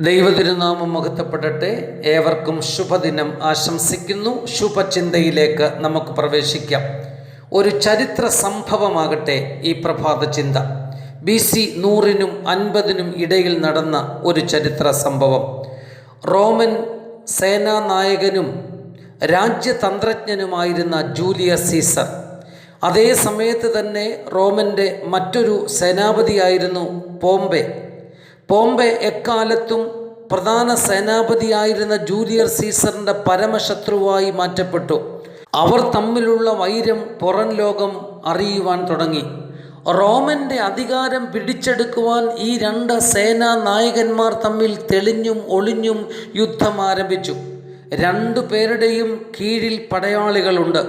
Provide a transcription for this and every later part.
ദൈവതിരുനാമം മുഖത്തപ്പെടട്ടെ ഏവർക്കും ശുഭദിനം ആശംസിക്കുന്നു. ശുഭചിന്തയിലേക്ക് നമുക്ക് പ്രവേശിക്കാം. ഒരു ചരിത്ര സംഭവമാകട്ടെ ഈ പ്രഭാത ചിന്ത. ബി സി നൂറിനും അൻപതിനും ഇടയിൽ നടന്ന ഒരു ചരിത്ര സംഭവം. റോമൻ സേനാനായകനും രാജ്യതന്ത്രജ്ഞനുമായിരുന്ന ജൂലിയസ് സീസർ. അതേ സമയത്ത് തന്നെ റോമന്റെ മറ്റൊരു സേനാപതിയായിരുന്നു പോംബെ. പോംബെ എക്കാലത്തും പ്രധാന സേനാപതിയായിരുന്ന ജൂലിയർ സീസറിന്റെ പരമശത്രുവായി മാറ്റപ്പെട്ടു. അവർ തമ്മിലുള്ള വൈരം പുറം ലോകം അറിയുവാൻ തുടങ്ങി. റോമന്റെ അധികാരം പിടിച്ചെടുക്കുവാൻ ഈ രണ്ട് സേനാ നായകന്മാർ തമ്മിൽ തെളിഞ്ഞും ഒളിഞ്ഞും യുദ്ധം ആരംഭിച്ചു. രണ്ടു പേരുടെയും കീഴിൽ പടയാളികളുണ്ട്.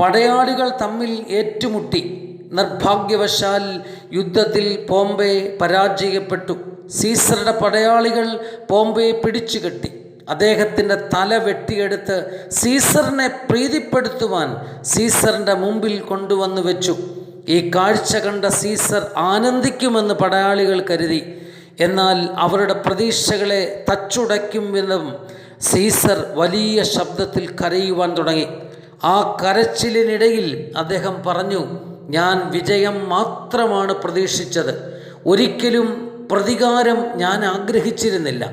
പടയാളികൾ തമ്മിൽ ഏറ്റുമുട്ടി. നിർഭാഗ്യവശാൽ യുദ്ധത്തിൽ പോംബെ പരാജയപ്പെട്ടു. സീസറുടെ പടയാളികൾ ബോംബെയെ പിടിച്ചു കെട്ടി. അദ്ദേഹത്തിന്റെ തല വെട്ടിയെടുത്ത് സീസറിനെ പ്രീതിപ്പെടുത്തുവാൻ സീസറിന്റെ മുമ്പിൽ കൊണ്ടുവന്നു വെച്ചു. ഈ കാഴ്ച കണ്ട സീസർ ആനന്ദിക്കുമെന്ന് പടയാളികൾ കരുതി. എന്നാൽ അവരുടെ പ്രതീക്ഷകളെ തച്ചുടയ്ക്കും വിധം സീസർ വലിയ ശബ്ദത്തിൽ കരയുവാൻ തുടങ്ങി. ആ കരച്ചിലിനിടയിൽ അദ്ദേഹം പറഞ്ഞു ഞാൻ വിജയം മാത്രമാണ് പ്രതീക്ഷിച്ചത്. ഒരിക്കലും പ്രതികാരം ഞാൻ ആഗ്രഹിച്ചിരുന്നില്ല.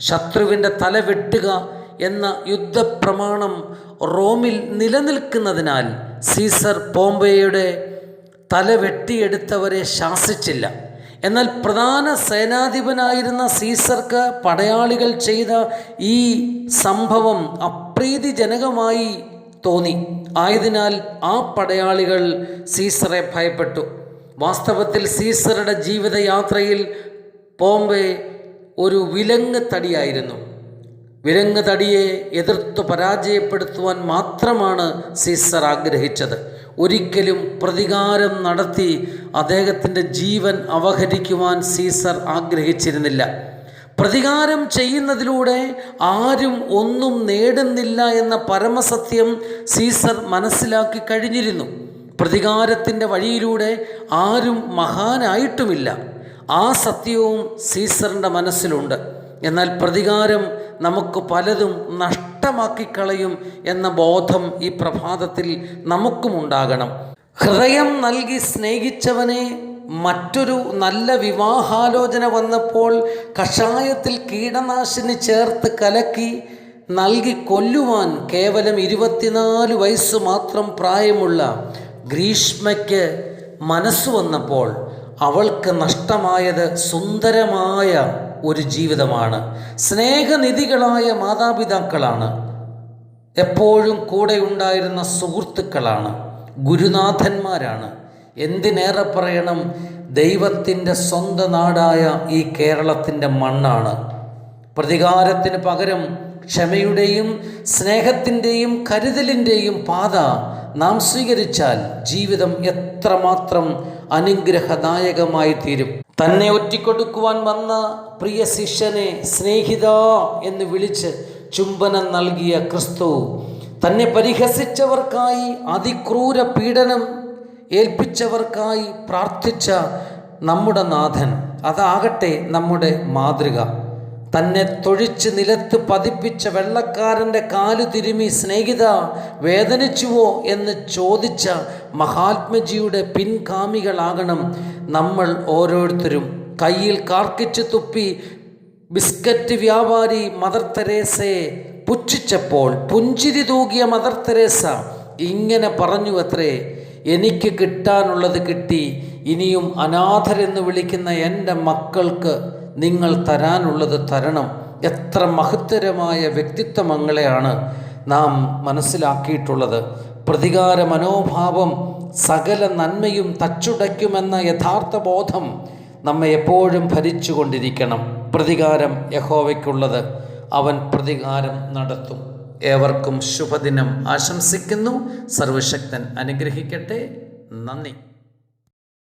ശത്രുവിന്റെ തല വെട്ടുക എന്ന യുദ്ധപ്രമാണം റോമിൽ നിലനിൽക്കുന്നതിനാൽ സീസർ പോംബെയുടെ തല വെട്ടിയെടുത്തവരെ ശാസിച്ചില്ല. എന്നാൽ പ്രധാന സേനാധിപനായിരുന്ന സീസർക്ക് പടയാളികൾ ചെയ്ത ഈ സംഭവം അപ്രീതിജനകമായി തോന്നി. ആയതിനാൽ ആ പടയാളികൾ സീസറെ ഭയപ്പെട്ടു. വാസ്തവത്തിൽ സീസറുടെ ജീവിതയാത്രയിൽ പോംബെ ഒരു വിലങ്ങ് തടിയായിരുന്നു. വിലങ്ങ് തടിയെ എതിർത്തു പരാജയപ്പെടുത്തുവാൻ മാത്രമാണ് സീസർ ആഗ്രഹിച്ചത്. ഒരിക്കലും പ്രതികാരം നടത്തി അദ്ദേഹത്തിന്റെ ജീവൻ അവഹരിക്കുവാൻ സീസർ ആഗ്രഹിച്ചിരുന്നില്ല. പ്രതികാരം ചെയ്യുന്നതിലൂടെ ആരും ഒന്നും നേടുന്നില്ല എന്ന പരമസത്യം സീസർ മനസ്സിലാക്കി കഴിഞ്ഞിരുന്നു. പ്രതികാരത്തിന്റെ വഴിയിലൂടെ ആരും മഹാനായിട്ടുമില്ല. ആ സത്യവും സീസറിന്റെ മനസ്സിലുണ്ട്. എന്നാൽ പ്രതികാരം നമുക്ക് പലതും നഷ്ടമാക്കിക്കളയും എന്ന ബോധം ഈ പ്രഭാതത്തിൽ നമുക്കുമുണ്ടാകണം. ഹൃദയം നൽകി സ്നേഹിച്ചവനെ മറ്റൊരു നല്ല വിവാഹാലോചന വന്നപ്പോൾ കഷായത്തിൽ കീടനാശിനി ചേർത്ത് കലക്കി നൽകി കൊല്ലുവാൻ കേവലം ഇരുപത്തിനാല് വയസ്സ് മാത്രം പ്രായമുള്ള ഗ്രീഷ്മയ്ക്ക് മനസ്സ് വന്നപ്പോൾ അവൾക്ക് നഷ്ടമായത് സുന്ദരമായ ഒരു ജീവിതമാണ്. സ്നേഹനിധികളായ മാതാപിതാക്കളാണ്. എപ്പോഴും കൂടെ ഉണ്ടായിരുന്ന സുഹൃത്തുക്കളാണ്. ഗുരുനാഥന്മാരാണ്. എന്തിനേറെ പറയണം? ദൈവത്തിന്റെ സ്വന്തം നാടായ ഈ കേരളത്തിന്റെ മണ്ണാണ്. പ്രതികാരത്തിന് പകരം ക്ഷമയുടെയും സ്നേഹത്തിന്റെയും കരുതലിന്റെയും പാത നാം സ്വീകരിച്ചാൽ ജീവിതം എത്രമാത്രം അനുഗ്രഹദായകമായി തീരും. തന്നെ ഒറ്റിക്കൊടുക്കുവാൻ വന്ന പ്രിയ ശിഷ്യനെ സ്നേഹിത എന്ന് വിളിച്ച് ചുംബനം നൽകിയ ക്രിസ്തു തന്നെ പരിഹസിച്ചവർക്കായി അതിക്രൂര പീഡനം ഏൽപ്പിച്ചവർക്കായി പ്രാർത്ഥിച്ച നമ്മുടെ നാഥൻ അതാകട്ടെ നമ്മുടെ മാതൃക. തന്നെ തൊഴിച്ച് നിലത്ത് പതിപ്പിച്ച വെള്ളക്കാരന്റെ കാലു തിരുമി സ്നേഹിത വേദനിച്ചുവോ എന്ന് ചോദിച്ച മഹാത്മജിയുടെ പിൻഗാമികളാകണം നമ്മൾ ഓരോരുത്തരും. കയ്യിൽ കാർക്കിച്ച് തുപ്പി ബിസ്ക്കറ്റ് വ്യാപാരി മദർ തെരേസയെ പുച്ഛിച്ചപ്പോൾ പുഞ്ചിരി തൂകിയ മദർ തെരേസ ഇങ്ങനെ പറഞ്ഞു അത്രേ എനിക്ക് കിട്ടാനുള്ളത് കിട്ടി. ഇനിയും അനാഥരെന്ന് വിളിക്കുന്ന എന്റെ മക്കൾക്ക് നിങ്ങൾ തരാനുള്ളത് തരണം. എത്ര മഹത്തരമായ വ്യക്തിത്വമങ്ങളെയാണ് നാം മനസ്സിലാക്കിയിട്ടുള്ളത്. പ്രതികാര മനോഭാവം സകല നന്മയും തച്ചുടയ്ക്കുമെന്ന യഥാർത്ഥ ബോധം നമ്മെ എപ്പോഴും ഭരിച്ചുകൊണ്ടിരിക്കണം. പ്രതികാരം യഹോവയ്ക്കുള്ളത്. അവൻ പ്രതികാരം നടത്തും. ഏവർക്കും ശുഭദിനം ആശംസിക്കുന്നു. സർവശക്തൻ അനുഗ്രഹിക്കട്ടെ. നന്ദി.